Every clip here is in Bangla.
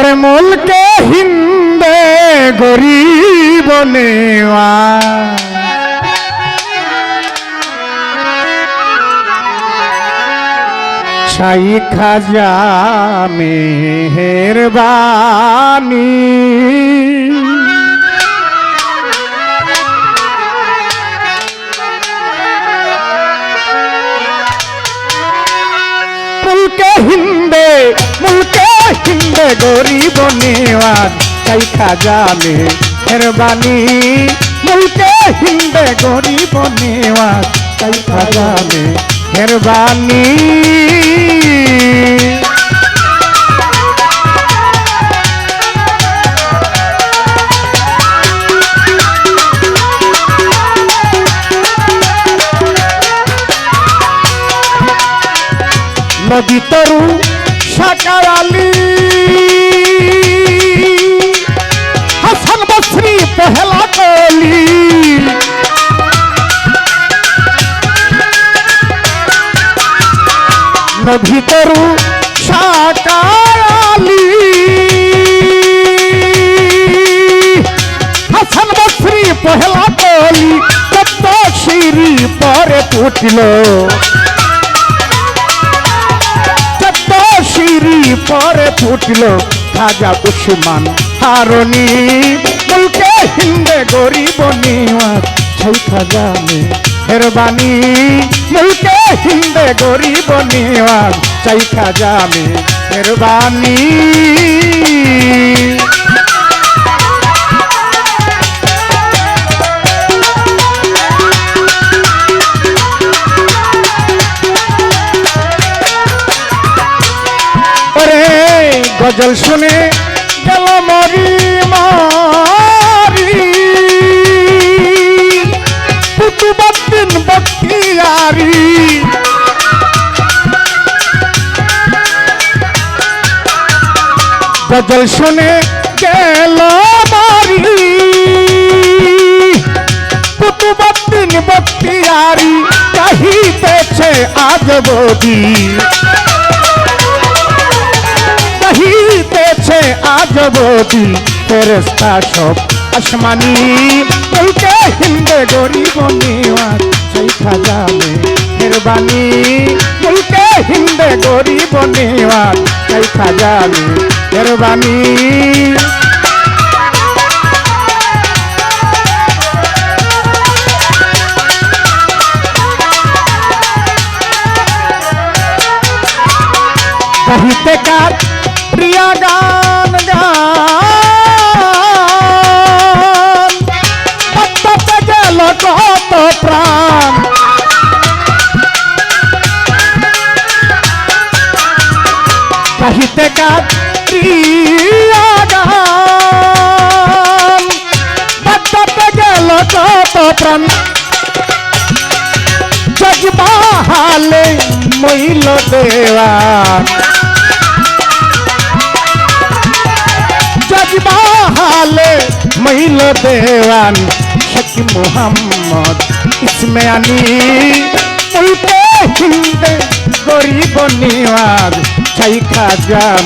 ওরে মুলকে হিন্দে গরিব নেওয়া ছাই খাজা মেহরবানি মুলকে হিন্দে মুলকে হিন্দে গরিব নেওয়ার চাই খাজা মেহরবানি। মুলকে হিন্দে গরিব নেওয়ার চাই খাজা মেহরবানি। নদী তরু, সাকার নদী তরু সাকার আলী। হাসান বসরি পহেলা কলি কত সিঁড়ি পরে ফুটল। চত্ব সিঁড়ি পরে ফুটল খাজা উসমান হারনি মুলকে হিন্দে গরিব নিওয়াজ ছই খাজা মে হেরবানি মুলকে হিন্দে গরিব নিওয়াজ চাই খাজা মে হেরবানি ওরে গজল শুনে গেল মারি। গজল শুনে গেল মারি কুতুবদ্দিন বক্তিয়ারি কাহিতেছে আজ বদি কহিতেছে আজ বদি ফেরেস্তা সব আসমানি। বলতে হিন্দে গরিব নিওয়াজ, সেই খাজা মে মেহরবানি। বলতে হিন্দে গরিব নিওয়াজ, সেই খাজা মে মেহরবানি কহিতে কার প্রিয়া গান গান? গেল কত প্রাণ। কহিতে প্রাণ। জজবাহালে মইল দেওয়া। জজবাহালে মইল দেওয়ান শকি মোহাম্মদ, ইসমে আনি উল্টে হিন্দে গরিব মে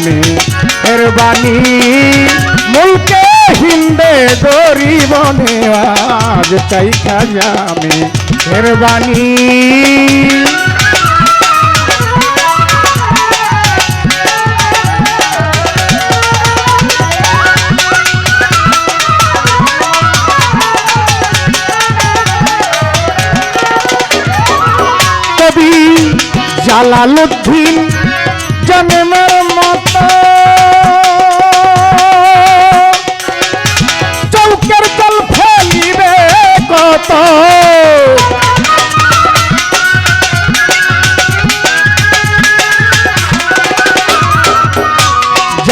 মেহরবানি মুলকে হিন্দে গরিব নিওয়াজ চাই খাজা মে মেহরবানি কবি জালালুদ্দিন জন্মের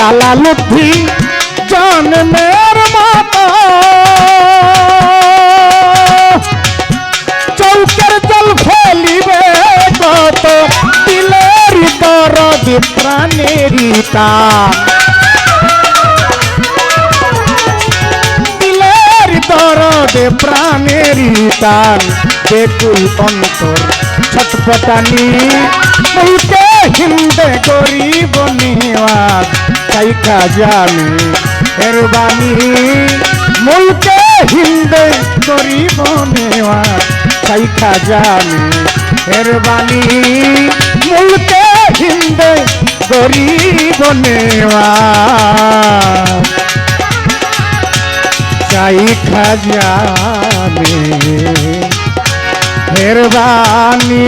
জালালুদ্দিন জন্মের মতো। চৌকের জল ফেলিবে কত দিলের দরদ প্রাণেরই টান দিলের দরদে প্রাণেরই টান বেকুল অন্তর ছটপটানি বলতে হিন্দে গরিব নিওয়াজ। সাইকা জানে। হেরবানি মুলকে হিন্দে গরিব নেওয়া। সাইকা জানে হেরবানি মুলকে হিন্দে গরিব নেওয়া। সাইকা জানে মেহরবানি